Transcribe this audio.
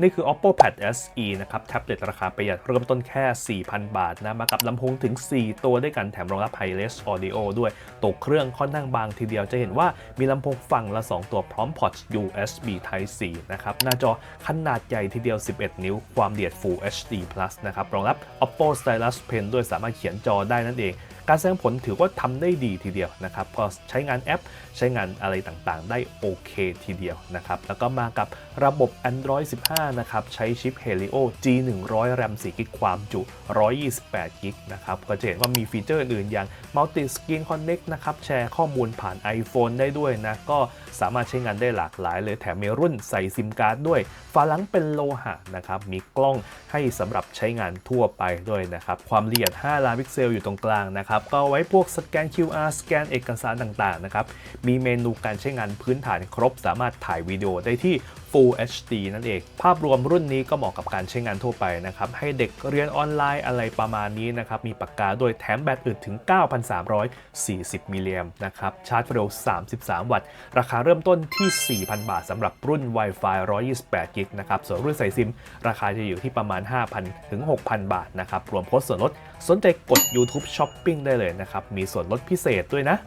นี่คือ Oppo Pad SE นะครับแท็บเล็ตราคาประหยัดเริ่มต้นแค่ 4,000 บาทนะ มากับลำโพงถึง 4 ตัวด้วยกันแถมรองรับ Hi-Res Audio ด้วยตกเครื่องค่อนข้างบางทีเดียวจะเห็นว่ามีลำโพงฝั่งละ 2 ตัวพร้อมพอร์ต USB Type C นะครับ หน้าจอขนาดใหญ่ทีเดียว 11 นิ้ว ความละเอียด Full HD Plus นะครับ รองรับ Oppo Stylus Pen ด้วยสามารถเขียนจอได้นั่นเอง การแสดงผลถือว่าทำได้ดีทีเดียวนะครับก็ใช้งานแอป ใช้งานอะไรต่างๆ ได้โอเคทีเดียวนะครับแล้วก็มากับระบบ Android 15 นะครับใช้ชิป Helio G100 RAM 4 g b ความจุ 128 g b นะครับก็จะเห็นว่ามีฟีเจอร์อื่นอย่าง Multi Screen Connect นะครับแชร์ข้อมูลผ่าน iPhone ได้ด้วยนะก็สามารถใช้งานได้หลากหลายเลยแถมมีรุ่นใส่ซิมการ์ดด้วยฝาหลังเป็นโลหะนะครับมีกล้องให้สำหรับใช้งานทั่วไปด้วยนะครับความละเอียด 5 ล้านพิกเซลอยู่ตรงกลางนะครับก็เอาไว้พวกสแกน QR สแกนเอกสารต่างๆนะครับมีเมนูการใช้งานพื้นฐานครบสามารถถ่ายวิดีโอได้ที่ Full HD นั่นเอง ภาพรวมรุ่นนี้ก็เหมาะกับการใช้งานทั่วไปนะครับ ให้เด็กเรียนออนไลน์อะไรประมาณนี้นะครับ มีปากกาด้วยแถมแบตอึดถึง 9,340 มิลลิแอมป์นะครับ ชาร์จเร็ว 33 วัตต์ ราคาเริ่มต้นที่ 4,000 บาทสำหรับรุ่น Wi-Fi 128กิกนะครับ ส่วนรุ่นใส่ซิม ราคาจะอยู่ที่ประมาณ 5,000 ถึง 6,000 บาทนะครับ รวมโค้ดส่วนลด สนใจกด YouTube Shopping ได้เลยนะครับ มีส่วนลดพิเศษด้วยนะ